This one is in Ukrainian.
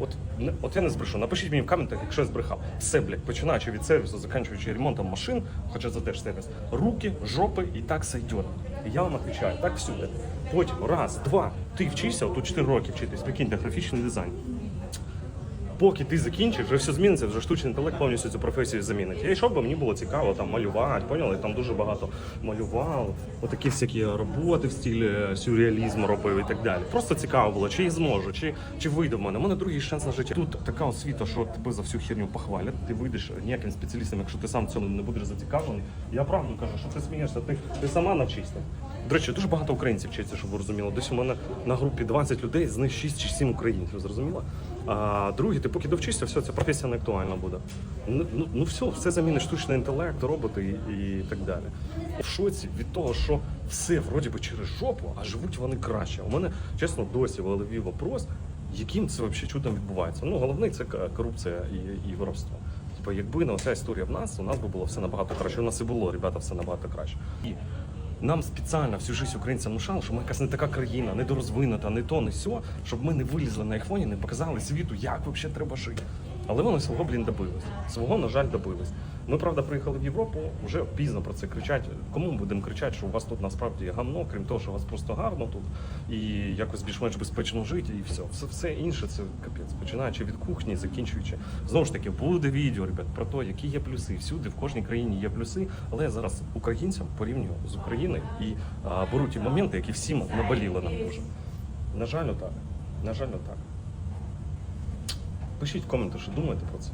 От, от я не збрешу. Напишіть мені в коментах, якщо я збрехав. Все, блядь, починаючи від сервісу, закінчуючи ремонтом машин, хоча це теж сервіс, руки, жопи і так сойдет. І я вам відповідаю, так всюди. Потім раз, два, ти вчишся, от у 4 роки вчитись, прикиньте, графічний дизайн. Поки ти закінчиш, вже все зміниться, вже штучний інтелект повністю цю професію замінить. Йшов, бо мені було цікаво там малювати, поняли? Там дуже багато малював, отакі всякі роботи в стилі сюрреалізму робив і так далі. Просто цікаво було, чи я зможу, чи, чи вийде в мене. У мене другий шанс на життя. Тут така освіта, що тебе за всю херню похвалять. Ти вийдеш ніяким спеціалістом, якщо ти сам цьому не будеш зацікавлений. Я правду кажу, що ти смієшся, ти, ти сама навчишся. До речі, дуже багато українців вчиться, щоб ви розуміли. Десь у мене на групі 20 людей, з них 6 чи 7 українців, зрозуміло? А другі, ти поки довчишся, все, ця професія не актуальна буде. Ну, ну, ну все, все замінить штучний інтелект, роботи і, і так далі. В шоці від того, що все вроді би через жопу, а живуть вони краще. У мене, чесно, досі в голові вопрос, яким це взагалі чудом відбувається. Ну, головний це корупція і, і воровство. Типа, якби не оця історія в нас, у нас би було все набагато краще. У нас і було, ребята, все набагато краще. І нам спеціально всю життя українцям внушали, що ми якась не така країна, недорозвинута, не то, не сьо, щоб ми не вилізли на айфоні, не показали світу, як взагалі треба жити. Але вони свого, блін, добились. Свого, на жаль, добились. Ми, правда, приїхали в Європу, вже пізно про це кричать. Кому ми будемо кричати, що у вас тут насправді гамно, крім того, що у вас просто гарно тут і якось більш-менш безпечно жити, і все. Все, все інше це капець. Починаючи від кухні, закінчуючи. Знову ж таки, буде відео, ребят, про те, які є плюси. Всюди, в кожній країні є плюси, але я зараз українцям порівнюю з Україною і а, беру ті моменти, які всім наболіли нам дуже. На жаль, отак. На жаль, отак. Пишіть в коменти, що думаєте про це.